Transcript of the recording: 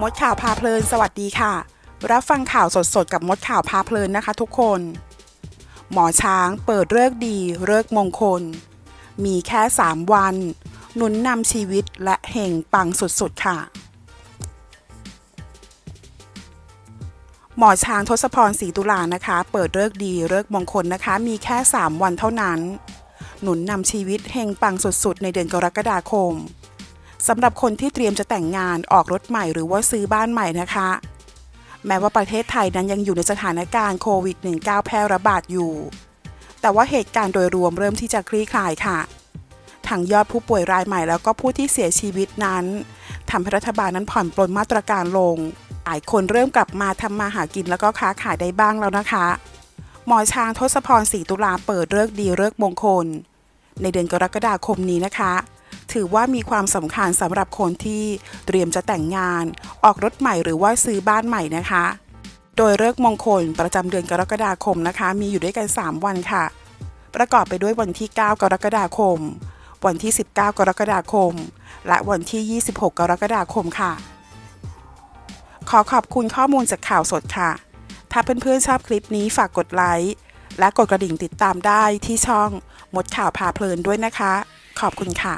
มดข่าวพาเพลิน สวัสดีค่ะ รับฟังข่าวสดๆ กับมดข่าวพาเพลินนะคะทุกคน หมอช้างเปิดเลิกดีเลิกมงคล มีแค่ 3 วัน หนุนนำชีวิตและเห่งปังสุดๆ ค่ะ หมอช้างทศพรศรีตุลานะคะ เปิดเลิกดีเลิกมงคลนะคะ มีแค่ 3 วันเท่านั้น หนุนนำชีวิตเฮงปังสุดๆ ในเดือนกรกฎาคม สำหรับคนที่เตรียมจะแต่งงานออกรถใหม่หรือว่าซื้อบ้านใหม่นะคะ แม้ว่าประเทศไทยนั้นยังอยู่ในสถานการณ์โควิด -19 แพร่ระบาดอยู่ แต่ว่าเหตุการณ์โดยรวมเริ่มที่จะคลี่คลายค่ะทั้งยอดผู้ป่วยรายใหม่แล้วก็ผู้ที่เสียชีวิตนั้นทำให้รัฐบาลนั้นผ่อนปลนมาตรการลง หลายคนเริ่มกลับมาทำมาหากินแล้วก็ค้าขายได้บ้างแล้วนะคะ หมอช้างทศพรศรีตุลาเปิดเลิกดีเลิกมงคล ในเดือนกรกฎาคมนี้นะคะ ถือว่ามีความสำคัญสำหรับคนที่เตรียมจะแต่งงาน ออกรถใหม่หรือว่าซื้อบ้านใหม่นะคะ โดยเลิกมงคลประจำเดือนกรกฎาคมนะคะ มีอยู่ด้วยกัน 3 วันค่ะ ประกอบไปด้วยวันที่ 9 กรกฎาคม วันที่ 19 กรกฎาคม และวันที่ 26 กรกฎาคมค่ะ ขอขอบคุณข้อมูลจากข่าวสดค่ะ ถ้าเพื่อนๆชอบคลิปนี้ฝากกดไลค์และกดกระดิ่งติดตามได้ที่ช่องมดข่าวพาเพลินด้วยนะคะ ขอบคุณค่ะ